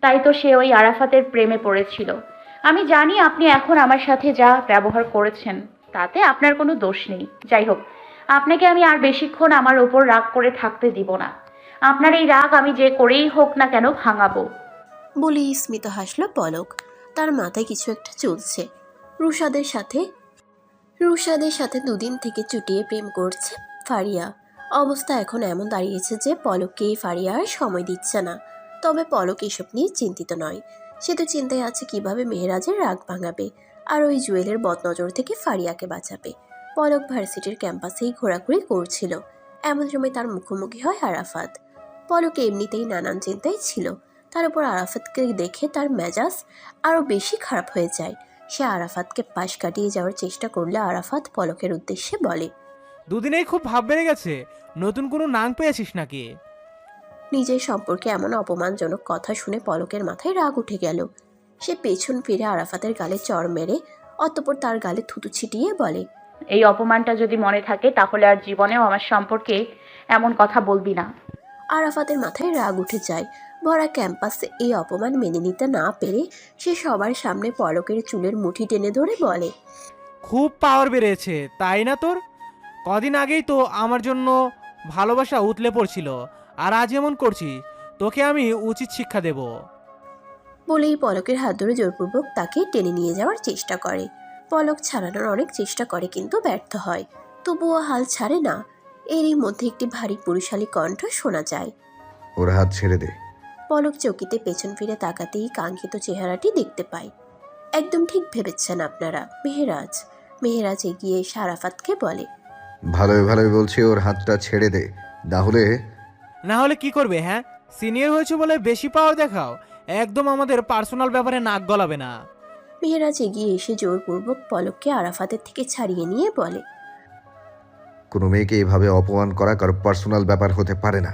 তাই তো সে ওই আরাফাতের প্রেমে পড়েছিল। আমি জানি আপনি এখন আমার সাথে যা ব্যবহার করেছেন, তাতে আপনার কোনো দোষ নেই। যাই হোক, আপনাকে আমি আর বেশিক্ষণ আমার ওপর রাগ করে থাকতে দিব না। আপনার এই রাগ আমি যে করেই হোক না কেন ভাঙাবো। বলি স্মিত হাসলো পলক। তার মাথায় কিছু একটা চলছে। রুশাদের সাথে রুশাদের সাথে দুদিন থেকে চুটিয়ে প্রেম করছে ফারিয়া। অবস্থা এখন এমন দাঁড়িয়েছে যে পলককে এই ফারিয়া আর সময় দিচ্ছে না। তবে পলক এসব নিয়ে চিন্তিত নয়। সে তো চিন্তায় আছে কীভাবে মেহেরাজের রাগ ভাঙাবে আর ওই জুয়েলের বদনজর থেকে ফারিয়াকে বাঁচাবে। পলক ভার্সিটির ক্যাম্পাসেই ঘোরাঘুরি করছিল। এমন সময় তার মুখোমুখি হয় আরাফাত। পলক এমনিতেই নানান চিন্তায় ছিল। তার উপর আরাফাতকে দেখে তার মেজাজ আরও বেশি খারাপ হয়ে যায়। সে আরাফাতকে পাশ কাটিয়ে যাওয়ার চেষ্টা করলে আরাফাত পলকের উদ্দেশ্যে বলে দুদিনেই খুব ভাব বেড়ে গেছে। নতুন কোনো নাং পেয়েছিস নাকি? নিজের সম্পর্কে এমন অপমানজনক কথা শুনে পলকের মাথায় রাগ উঠে গেল। সে পেছন ফিরে আরাফাতের গালে চড় মেরে অতপর তার গালে থুতু ছিটিয়ে বলে এই অপমানটা যদি মনে থাকে তাহলে আর জীবনেও আমার সম্পর্কে এমন কথা বলবি না। আরাফাতের মাথায় রাগ উঠে যায়। ভরা ক্যাম্পাসে এই অপমান মেনে নিতে না পেরে সে সবার সামনে পলকের চুলের মুঠি টেনে ধরে বলে খুব পাওয়ার বেড়েছে তাই না তোর? কদিন আগেই তো আমার জন্য ভালোবাসা উতলে পড়ছিল আর আজ এমন করছি তোকে আমি উচিত শিক্ষা দেব। বলেই পলকের হাত ধরে জোরপূর্বক তাকে টেনে নিয়ে যাওয়ার চেষ্টা করে। পলক ছাড়ানোর অনেক চেষ্টা করে কিন্তু ব্যর্থ হয় তবুও হাল ছাড়ে না। এরই মধ্যে একটি ভারী পুরুষালী কণ্ঠ শোনা যায়। ওর হাত ছেড়ে দে। পলক চৌকিতে পেছন ফিরে তাকাতেই কাঙ্ক্ষিত চেহারাটি দেখতে পায়। একদম ঠিক ভেবেছেন আপনারা মেহেরাজ। মেহেরাজ এগিয়ে সারাফাতকে বলে ভালোই ভালোই বলছি ওর হাতটা ছেড়ে দে। তাহলে? না হলে কি করবে হ্যাঁ? সিনিয়র হয়েছে বলে বেশি পাওয়ার দেখাও। একদম আমাদের পার্সোনাল ব্যাপারে নাক গলাবে না। মেহেরাজ এগিয়ে এসে জোরপূর্বক পলককে আরাফাতের থেকে ছাড়িয়ে নিয়ে বলে কোনো মেয়েকে এভাবে অপমান করা কারও পার্সোনাল ব্যাপার হতে পারে না।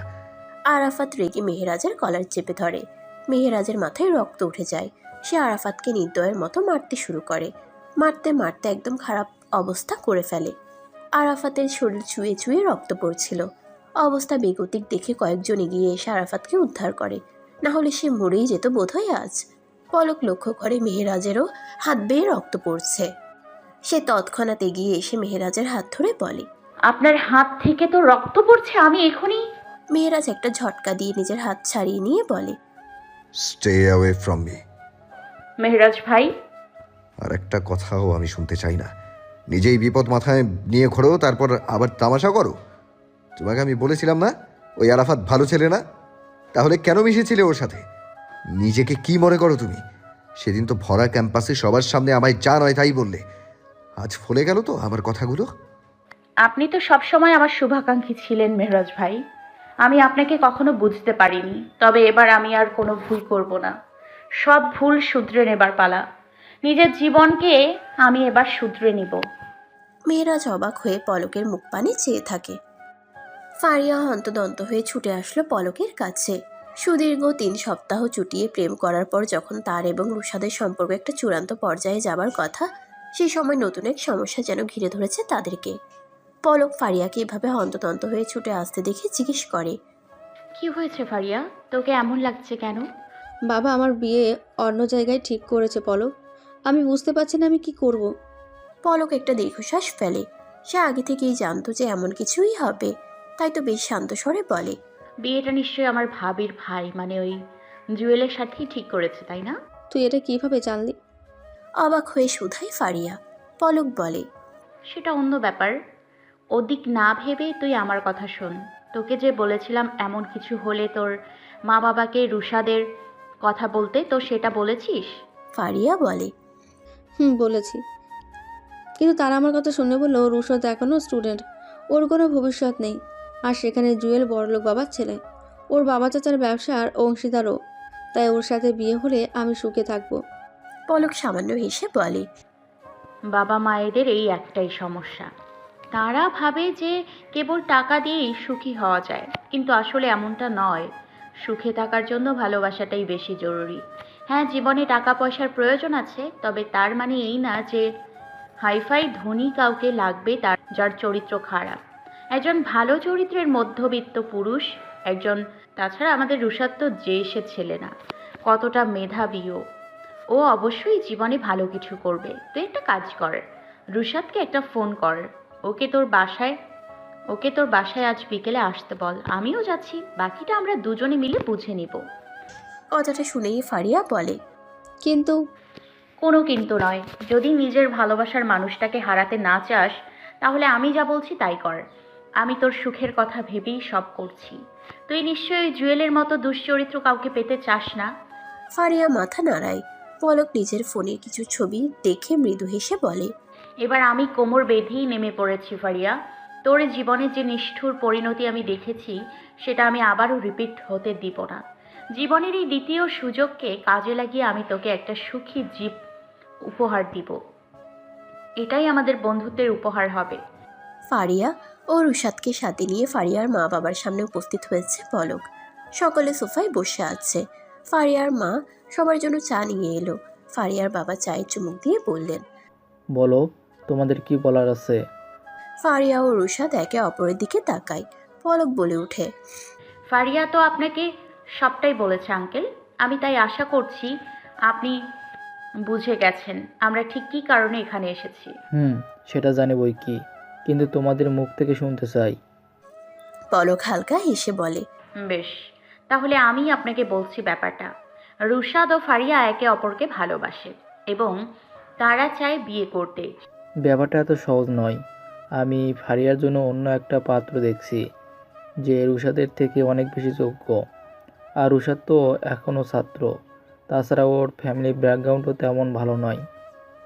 আরাফাত রেগে মেহেরাজের কলার চেপে ধরে। মেহেরাজের মাথায় রক্ত উঠে যায়। সে আরাফাতকে নির্দয়ের মতো মারতে শুরু করে। মারতে মারতে একদম খারাপ অবস্থা করে ফেলে। আরাফাতের শরীর ছুঁয়ে ছুঁয়ে রক্ত পড়ছিল। অবস্থা বেগতিক দেখে কয়েকজন এগিয়ে এসে আরাফাতকে উদ্ধার করে। না হলে সে মরেই যেত বোধহয় আজ। পলক লক্ষ্য করে মেহেরাজেরও হাত বেয়ে রক্ত পড়ছে। সে তৎক্ষণাৎ এগিয়ে এসে মেহেরাজের হাত ধরে বলে আপনার হাত থেকে তো রক্ত পড়ছে আমি এখনই মেহেরাজ একটা ঝটকা দিয়ে নিজের হাত ছাড়িয়ে নিয়ে বলে stay away from me Mehraj ভাই। আর একটা কথাও আমি শুনতে চাই না। নিজেই বিপদ মাথায় নিয়ে ঘোরো, তারপর আবার তামাশা করো। তোমাকে আমি বলেছিলাম না, ওই আরাফাত ভালো ছেলে না? তাহলে কেন মিশেছিলে ওর সাথে? নিজেকে কি মনে করো তুমি? সেদিন তো ভরা ক্যাম্পাসে সবার সামনে আমায় যা নয় তাই বললে। আজ ফলে গেল তো আমার কথাগুলো? আপনি তো সবসময় আমার শুভাকাঙ্ক্ষী ছিলেন মেহরাজ ভাই। আমি আপনাকে কখনো বুঝতে পারিনি, তবে এবার আমি আর কোনো ভুল করব না। সব ভুল শুধরে নেবার পালা। নিজের জীবনকে আমি এবার শুধরে নিব। মেয়েরাজ অবাক হয়ে পলকের মুখ পানে চেয়ে থাকে। ফারিয়া হন্তদন্ত হয়ে ছুটে আসলো পলকের কাছে। সুদীর্ঘ তিন সপ্তাহ চুটিয়ে প্রেম করার পর যখন তার এবং রুশাদের সম্পর্ক একটা চূড়ান্ত পর্যায়ে যাবার কথা সেই সময় নতুন এক সমস্যা যেন ঘিরে ধরেছে তাদেরকে। পলক ফারিয়াকে এভাবে হন্তদন্ত হয়ে ছুটে আসতে দেখে জিজ্ঞেস করে কি হয়েছে ফারিয়া? তোকে এমন লাগছে কেন? বাবা আমার বিয়ে অন্য জায়গায় ঠিক করেছে পলক। আমি বুঝতে পারছি না আমি কি করব। পলক একটা দীর্ঘশ্বাস ফেলে। সে আগে থেকেই জানতো যে এমন কিছুই হবে। তাই তো বেশ শান্ত স্বরে বলে বিয়েটা নিশ্চয়ই আমার ভাবির ভাই মানে ওই জুয়েলের সাথেই ঠিক করেছে তাই না? তুই এটা কীভাবে জানলি? অবাক হয়ে শুধাই ফারিয়া পলক বলে সেটা অন্য ব্যাপার। ওদিক না ভেবে তুই আমার কথা শোন। তোকে যে বলেছিলাম এমন কিছু হলে তোর মা বাবাকে রুষাদের কথা বলতে তো সেটা বলেছিস? ফারিয়া বলে হুম বলেছি। কিন্তু তারা আমার কথা শুনে বলল রুশদ এখনও স্টুডেন্ট। ওর কোনো ভবিষ্যৎ নেই। আর সেখানে জুয়েল বড়লোক বাবার ছেলে। ওর বাবা চাচার ব্যবসার অংশীদারও। তাই ওর সাথে বিয়ে হলে আমি সুখে থাকব। পলক সামান্য হেসে বলে বাবা মায়েদের এই একটাই সমস্যা। তারা ভাবে যে কেবল টাকা দিয়েই সুখী হওয়া যায়। কিন্তু আসলে এমনটা নয়। সুখে থাকার জন্য ভালোবাসাটাই বেশি জরুরি। হ্যাঁ জীবনে টাকা পয়সার প্রয়োজন আছে, তবে তার মানে এই না যে হাইফাই ধনী কাউকে লাগবে তার, যার চরিত্র খারাপ। একজন ভালো চরিত্রের মধ্যবিত্ত পুরুষ, একজন, তাছাড়া আমাদের রুষাদ তো যে সে ছেলে না, কতটা মেধাবী ও ও অবশ্যই জীবনে ভালো কিছু করবে। তুই একটা কাজ কর রুষাদকে একটা ফোন কর, ওকে তোর বাসায়, ওকে তোর বাসায় আজ বিকেলে আসতে বল, আমিও যাচ্ছি, বাকিটা আমরা দুজনে মিলে বুঝে নিব। কথাটা শুনেই ফারিয়া বলে কিন্তু কোনো কিন্তু নয়। যদি নিজের ভালোবাসার মানুষটাকে হারাতে না চাস তাহলে আমি যা বলছি তাই কর। আমি তোর সুখের কথা ভেবেই সব করছি। তুই নিশ্চয়ই জুয়েলের মতো দুশ্চরিত্র কাউকে পেতে চাস না? ফারিয়া মাথা নাড়ায়। পলক নিজের ফোনের কিছু ছবি দেখে মৃদু হেসে বলে এবার আমি কোমর বেঁধেই নেমে পড়েছি ফারিয়া। তোর জীবনের যে নিষ্ঠুর পরিণতি আমি দেখেছি সেটা আমি আবারও রিপিট হতে দিব না। জীবনের এই দ্বিতীয় সুযোগকে কাজে লাগিয়ে আমি তোকে একটা সুখী জীব উপহার দিব। এটাই আমাদের বন্ধুত্বের উপহার হবে। ফারিয়া ও রুশাদকে সাথে নিয়ে ফারিয়ার মা বাবার সামনে উপস্থিত হয়েছে পলক। সকলে সোফায় বসে আছে। ফারিয়ার মা সবার জন্য চা নিয়ে এলো। ফারিয়ার বাবা চায়ের চুমুক দিয়ে বললেন বলো তোমাদের কি বলার আছে? ফারিয়া ও রুশাদ একে অপরের দিকে তাকায়। পলক বলে ওঠে ফারিয়া তো আপনাকে সবটাই বলেছে আঙ্কেল। আমি তাই আশা করছি আপনি বুঝে গেছেন আমরা ঠিক কী কারণে এখানে এসেছি। হুম সেটা জানি বই কি কিন্তু তোমাদের মুখ থেকে শুনতে চাই। পলক হালকা হেসে বলে বেশ তাহলে আমি আপনাকে বলছি ব্যাপারটা। রুশাদ ও ফারিয়া একে অপরকে ভালোবাসে এবং তারা চায় বিয়ে করতে। ব্যাপারটা এত সহজ নয়। আমি ফারিয়ার জন্য অন্য একটা পাত্র দেখছি যে রুশাদের থেকে অনেক বেশি যোগ্য। আর রুষাদ তো এখনও ছাত্র। তাছাড়া ওর ফ্যামিলি ব্যাকগ্রাউন্ডও তেমন ভালো নয়।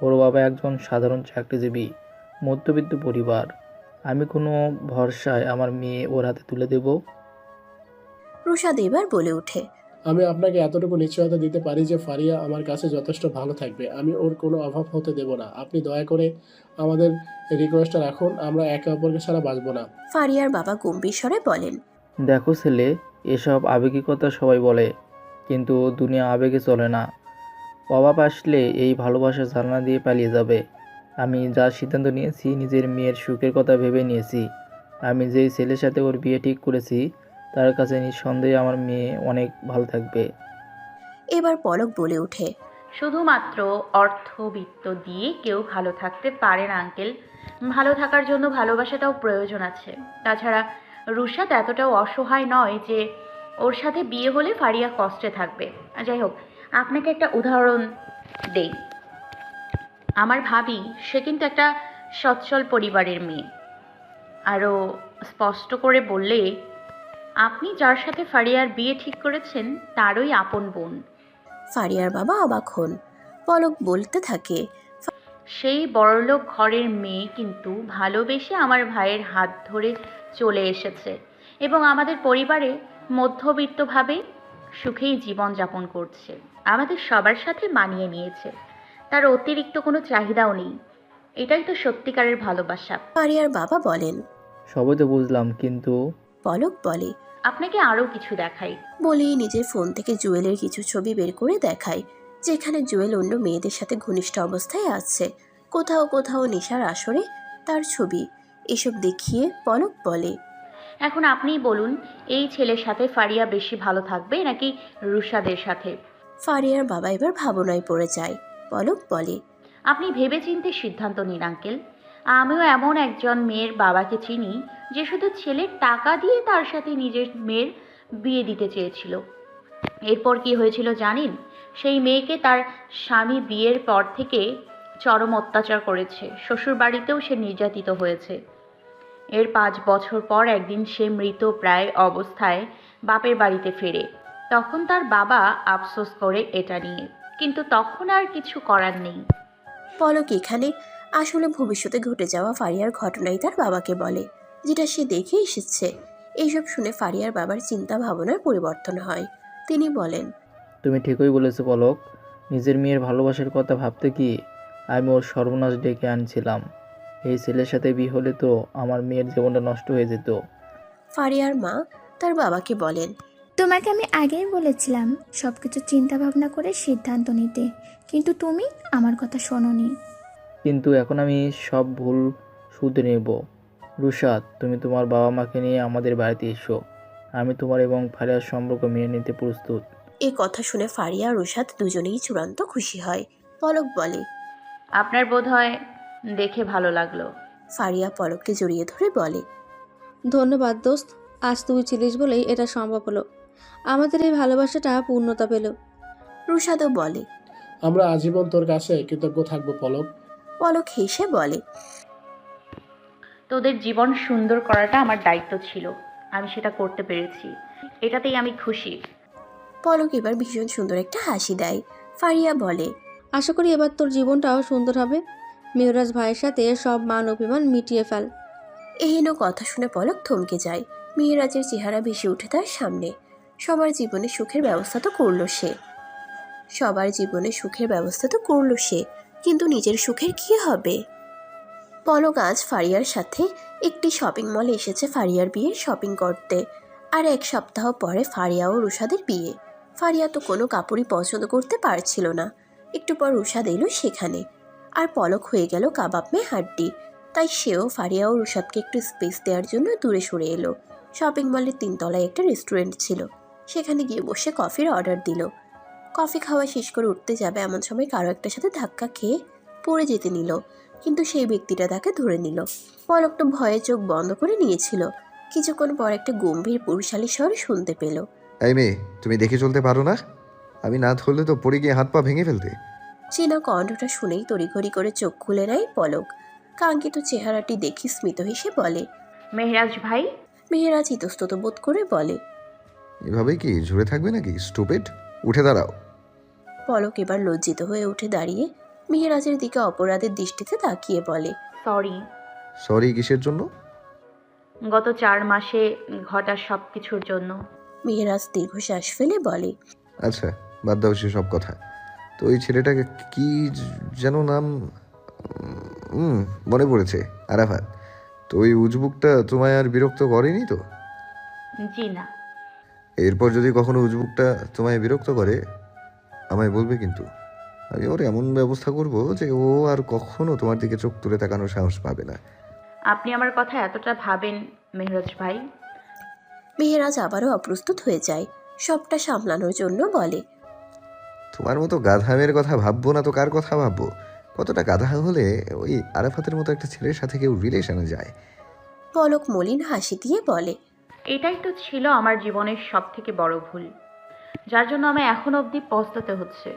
ওর বাবা একজন সাধারণ চাকরিজীবী মধ্যবিত্ত পরিবার। আমি কোনো ভরসায় আমার মেয়ে ওর হাতে তুলে দেব? রুশাদ এবার বলে ওঠে। আমি আপনাকে এতটুকু নিশ্চয়তা দিতে পারি যে ফারিয়া আমার কাছে যথেষ্ট ভালো থাকবে। আমি ওর কোনো অভাব হতে দেব না। আপনি দয়া করে আমাদের রিকোয়েস্টটা রাখুন। আমরা একে অপরকে ছাড়া বাঁচবো না। ফারিয়ার বাবা গম্ভীর স্বরে বলেন। দেখো ছেলে এসব আবেগিকতা সবাই বলে কিন্তু দুনিয়া আবেগে চলে না। অভাব আসলে এই ভালোবাসা জানলা দিয়ে পালিয়ে যাবে। আমি যা সিদ্ধান্ত নিয়েছি নিজের মেয়ের সুখের কথা ভেবে নিয়েছি। আমি যেই ছেলের সাথে ওর বিয়ে ঠিক করেছি তার কাছে নিঃসন্দেহে আমার মেয়ে অনেক ভালো থাকবে। এবার পলক বলে ওঠে শুধুমাত্র অর্থবিত্ত দিয়ে কেউ ভালো থাকতে পারে না আঙ্কেল। ভালো থাকার জন্য ভালোবাসাটাও প্রয়োজন আছে। তাছাড়া রুশাদ এতটাও অসহায় নয় যে ওর সাথে বিয়ে হলে ফারিয়া কষ্টে থাকবে। যাই হোক, আপনাকে একটা উদাহরণ দেই। আমার ভাবি, সে কিন্তু একটা সচ্ছল পরিবারের মেয়ে। আরও স্পষ্ট করে বললে, আপনি যার সাথে ফারিয়ার বিয়ে ঠিক করেছেন, তারই আপন বোন। ফারিয়ার বাবা অবাক হন। পলক বলতে থাকে সেই বড়লোক ঘরের মেয়ে কিন্তু ভালোবেসে আমার ভাইয়ের হাত ধরে চলে এসেছে এবং আমাদের পরিবারে মধ্যবিত্তভাবে সুখেই জীবনযাপন করছে। আমাদের সবার সাথে মানিয়ে নিয়েছে। তার অতিরিক্ত কোনো চাহিদাও নেই। এটাই তো সত্যিকারের ভালোবাসা। ফারিয়ার বাবা বলেন সবই তো বুঝলাম কিন্তু পলক বলে আপনাকে আরও কিছু দেখাই। বলেই নিজের ফোন থেকে জুয়েলের কিছু ছবি বের করে দেখায়। যেখানে জুয়েল অন্য মেয়েদের সাথে ঘনিষ্ঠ অবস্থায় আছে। কোথাও কোথাও নেশার আসরে তার ছবি। এসব দেখিয়ে পলক বলে। এখন আপনিই বলুন এই ছেলের সাথে ফারিয়া বেশি ভালো থাকবে নাকি রুশাদের সাথে? ফারিয়ার বাবা এবার ভাবনায় পড়ে যায়। পলক বলে। আপনি ভেবেচিন্তে সিদ্ধান্ত নিন আঙ্কেল। আমিও এমন একজন মেয়ের বাবাকে চিনি যে শুধু ছেলের টাকা দিয়ে তার সাথে নিজের মেয়ের বিয়ে দিতে চেয়েছিল। এরপর কি হয়েছিল জানেন? সেই মেয়েকে তার স্বামী বিয়ের পর থেকে চরম অত্যাচার করেছে। শ্বশুর বাড়িতেও সে নির্যাতিত হয়েছে। এর পাঁচ বছর পর একদিন সে মৃত প্রায় অবস্থায় বাপের বাড়িতে ফেরে। তখন তার বাবা আফসোস করে এটা নিয়ে। কিন্তু তখন আর কিছু করার নেই। পলক এখানে আসলে ভবিষ্যতে ঘটে যাওয়া ফারিয়ার ঘটনাই তার বাবাকে বলে, যেটা সে দেখে এসেছে। এইসব শুনে ফারিয়ার বাবার চিন্তা ভাবনার পরিবর্তন হয়। তিনি বলেন তুমি ঠিকই বলেছ পলক। নিজের মেয়ের ভালোবাসার কথা ভাবতে কি আমি ওর সর্বনাশ ডেকে আনছিলাম। এই ছেলের সাথে বিয়ে হলে তো আমার মেয়ের জীবনটা নষ্ট হয়ে যেত। ফারিয়ার মা তার বাবাকে বলেন তোমাকে আমি আগেই বলেছিলাম সব কিছু চিন্তা ভাবনা করে সিদ্ধান্ত নিতে কিন্তু তুমি আমার কথা শোনোনি। কিন্তু এখন আমি সব ভুল শুধরে নেব। রুশাদ তুমি তোমার বাবা মাকে নিয়ে আমাদের বাড়িতে এসো। আমি তোমার এবং ফারিয়ার সম্পর্ক মেনে নিতে প্রস্তুত। এই কথা শুনে ফারিয়া আর রুশাদ দুজনেই চূড়ান্ত খুশি হয়। পলক বলে আপনার বোধ হয় দেখে ভালো লাগল। ফারিয়া পলককে জড়িয়ে ধরে বলে ধন্যবাদ দোস্ত আজ তুই ছিলিস বলেই এটা সম্ভব হলো। আমাদের এই ভালোবাসাটা পূর্ণতা পেল। রুশাদও বলে আমরা আজীবন তোর কাছে কৃতজ্ঞ থাকব পলক। পলক হেসে বলে তোদের জীবন সুন্দর করাটা আমার দায়িত্ব ছিল। আমি সেটা করতে পেরেছি। এটাতেই আমি খুশি। পলক এবার ভীষণ সুন্দর একটা হাসি দেয়। ফারিয়া বলে আশা করি এবার তোর জীবনটাও সুন্দর হবে। মেয়রাজ ভাইয়ের সাথে সব মান অভিমান মিটিয়ে ফেল। এহেন কথা শুনে পলক থমকে যায়। মেহরাজের চেহারা ভেসে উঠে তার সামনে। সবার জীবনে সুখের ব্যবস্থা তো করল সে। সবার জীবনে সুখের ব্যবস্থা তো করল সে কিন্তু নিজের সুখের কি হবে? পলক আজ ফারিয়ার সাথে একটি শপিং মলে এসেছে ফারিয়ার বিয়ের শপিং করতে। আর এক সপ্তাহ পরে ফারিয়া ও রুশাদের বিয়ে। ফারিয়া তো কোনো কাপড়ই পছন্দ করতে পারছিল না। একটু পর রুশাদ এলো সেখানে। আর পলক হয়ে গেল কাবাব মে হাড্ডি। তাই সেও, ফারিয়া ও রুশাদকে একটু স্পেস দেওয়ার জন্য দূরে সরে এলো। শপিং মলের তিনতলায় একটা রেস্টুরেন্ট ছিল। সেখানে গিয়ে বসে কফির অর্ডার দিল। কফি খাওয়া শেষ করে উঠতে যাবে এমন সময় কারও একটা সাথে ধাক্কা খেয়ে পড়ে যেতে নিল। কিন্তু সেই ব্যক্তিটা তাকে ধরে নিল। পলকটা ভয়ে চোখ বন্ধ করে নিয়েছিল। কিছুক্ষণ পর একটা গম্ভীর পুরুষালী স্বর শুনতে পেল। এই মেয়ে তুমি দেখে চলতে পারো না? আমি না ধরলে তো পড়ে গিয়ে হাত পা ভেঙে ফেলতে। চেনা কণ্ঠটা শুনেই তড়িঘড়ি করে চোখ খুলে নেয় পলক। কাঙ্ক্ষিত চেহারাটি দেখি স্মিত হেসে বলে মেহরাজ ভাই? মেহেরাজ ইতস্তত বোধ করে বলে এভাবে কি ঝুড়ে থাকবে নাকি স্টুপেড? উঠে দাঁড়াও। পলক এবার লজ্জিত হয়ে উঠে দাঁড়িয়ে মেহেরাজের দিকে অপরাধের দৃষ্টিতে তাকিয়ে বলে সরি সরি কিসের জন্য? গত চার মাসে ঘটা সব কিছুর জন্য। মেহেরাজ দীর্ঘশ্বাস ফেলে বলে আচ্ছা বাদ দাও সব কথা। তো ওই ছেলেটাকে কি যেন নাম হুম মনে পড়েছে আরাফাত। তো ওই উজবুকটা তোমায় আর বিরক্ত করেনি তো? জি না। এরপর যদি কখনো উজবুকটা তোমায় বিরক্ত করে আমায় বলবে কিন্তু। আমি ওর এমন ব্যবস্থা করব যে ও আর কখনো তোমার দিকে চোখ তুলে তাকানোর সাহস পাবে না। আপনি আমার কথা এতটা ভাবেন মেহরাজ ভাই। মেহেরাজ আবারও অপ্রস্তুত হয়ে যায়। সবটা সামলানোর জন্য বলে তোমার মতো গাধামের কথা ভাববো না তো কার কথা ভাববো? কতটা গাধা হলে ওই আরাফাতের মতো একটা ছেলের সাথে কেউ রিলেশনে যায়? পলক মলিন হাসি দিয়ে বলে এটাই তো ছিল আমার জীবনের সব থেকে বড় ভুল যার জন্য আমায় এখন অবধি পস্তাতে হচ্ছে।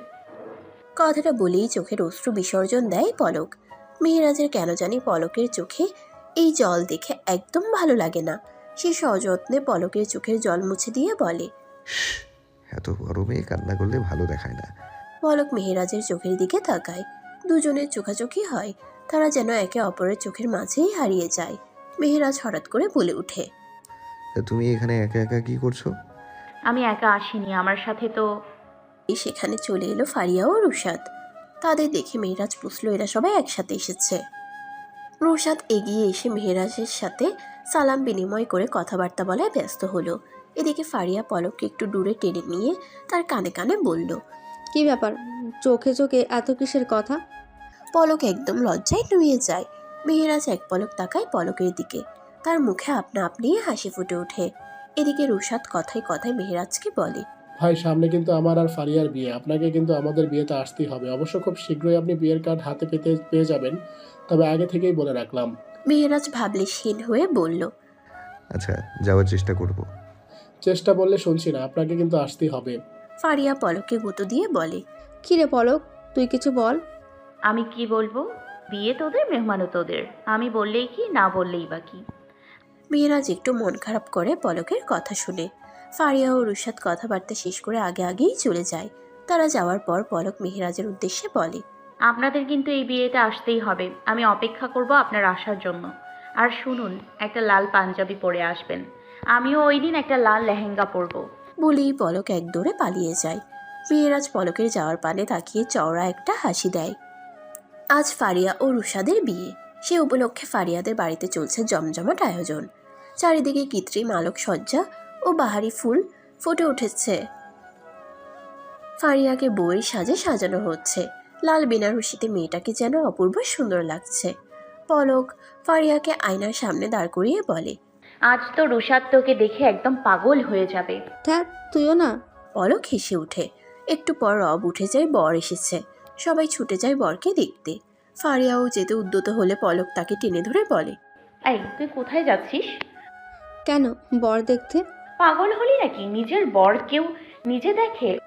কথাটা বলেই চোখের অশ্রু বিসর্জন দেয় পলক। মেহেরাজের কেন জানি পলকের চোখে এই জল দেখে একদম ভালো লাগে না। সে সযত্নে পলকের চোখের জল মুছে দিয়ে বলে এত গরমে কান্না করলে ভালো দেখায় না। পলক মেহেরাজের চোখের দিকে তাকায়। দুজনের চোখাচোখি হয়। তারা যেন একে অপরের চোখের মাঝেই হারিয়ে যায়। মেহেরাজ হঠাৎ করে বলে ওঠে তা তুমি এখানে একা একা কি করছ? আমি একা আসিনি আমার সাথে তো সেখানে চলে এলো ফারিয়া ও রুশাদ। তাদের দেখে মেহরাজ বুঝলো এরা সবাই একসাথে এসেছে। রুশাদ এগিয়ে এসে মেহরাজের সাথে সালাম বিনিময় করে কথাবার্তা বলায় ব্যস্ত হলো। এদিকে ফারিয়া পলককে একটু দূরে টেনে নিয়ে তার কানে কানে বলল কি ব্যাপার? চোখে চোখে এত কিসের কথা? পলক একদম লজ্জায় নুয়ে যায়। মেহেরাজ এক পলক তাকায় পলকের দিকে। তার মুখে আপনা আপনি হাসি ফুটে ওঠে। এদিকে রুশাদ কথায় কথায় মেহেরাজকে বলে ভাই সামনে কিন্তু আমার আর ফারিয়ার বিয়ে। আপনাকে কিন্তু আমাদের বিয়েতে আসতেই হবে। অবশ্য খুব শীঘ্রই আপনি বিয়ের কার্ড হাতে পেতে পেয়ে যাবেন। তবে আগে থেকেই বলে রাখলাম। মেহেরাজ ভাবলেশহীন হয়ে বলল আচ্ছা যাওয়ার চেষ্টা করব। চেষ্টা বললে শুনছি না আপনাকে কিন্তু আসতেই হবে। ফারিয়া পলককে গুঁতো দিয়ে বলে কি রে পলক তুই কিছু বল। আমি কি বলব? বিয়ে তোদের মেহমানও তোদের। আমি বললেই কি না বললেই বা কি। মেয়েরাজ একটু মন খারাপ করে পলকের কথা শুনে। ফারিয়া ও রুশাদ কথাবার্তা শেষ করে আগে আগেই চলে যায়। তারা যাওয়ার পর পলক মেহেরাজের উদ্দেশ্যে বলে আপনাদের কিন্তু এই বিয়েতে আসতেই হবে। আমি অপেক্ষা করব আপনার আসার জন্য। আর শুনুন, একটা লাল পাঞ্জাবি পরে আসবেন। আমিও ওই দিন একটা লাল লেহেঙ্গা পরবো। বলেই পলক এক দৌড়ে পালিয়ে যায়। মেয়েরাজ পলকের যাওয়ার পানে তাকিয়ে চওড়া একটা হাসি দেয়। আজ ফারিয়া ও রুশাদের বিয়ে। সে উপলক্ষে ফারিয়াদের বাড়িতে চলছে জমজমাট আয়োজন। চারিদিকে কৃত্রিম আলোকসজ্জা ও বাহারি ফুল ফুটে উঠেছে। ফারিয়াকে বইয়ের সাজে সাজানো হচ্ছে। লাল বেনারসিতে মেয়েটাকে যেন অপূর্ব সুন্দর লাগছে। পলক ফারিয়াকে আয়নার সামনে দাঁড় করিয়ে বলে আজ তো রুষাদ তোকে দেখে একদম পাগল হয়ে যাবে। ধ্যাত তুইও না। পলক হেসে ওঠে। একটু পর রব উঠে যায় বর এসেছে। সবাই ছুটে যায় বরকে দেখতে। ফারিয়াও যেতে উদ্যত হলে পলক তাকে টেনে ধরে বলে এই তুই কোথায় যাচ্ছিস? কেন বর দেখতে? পাগল হলি নাকি? নিজের বর কেউ নিজে দেখে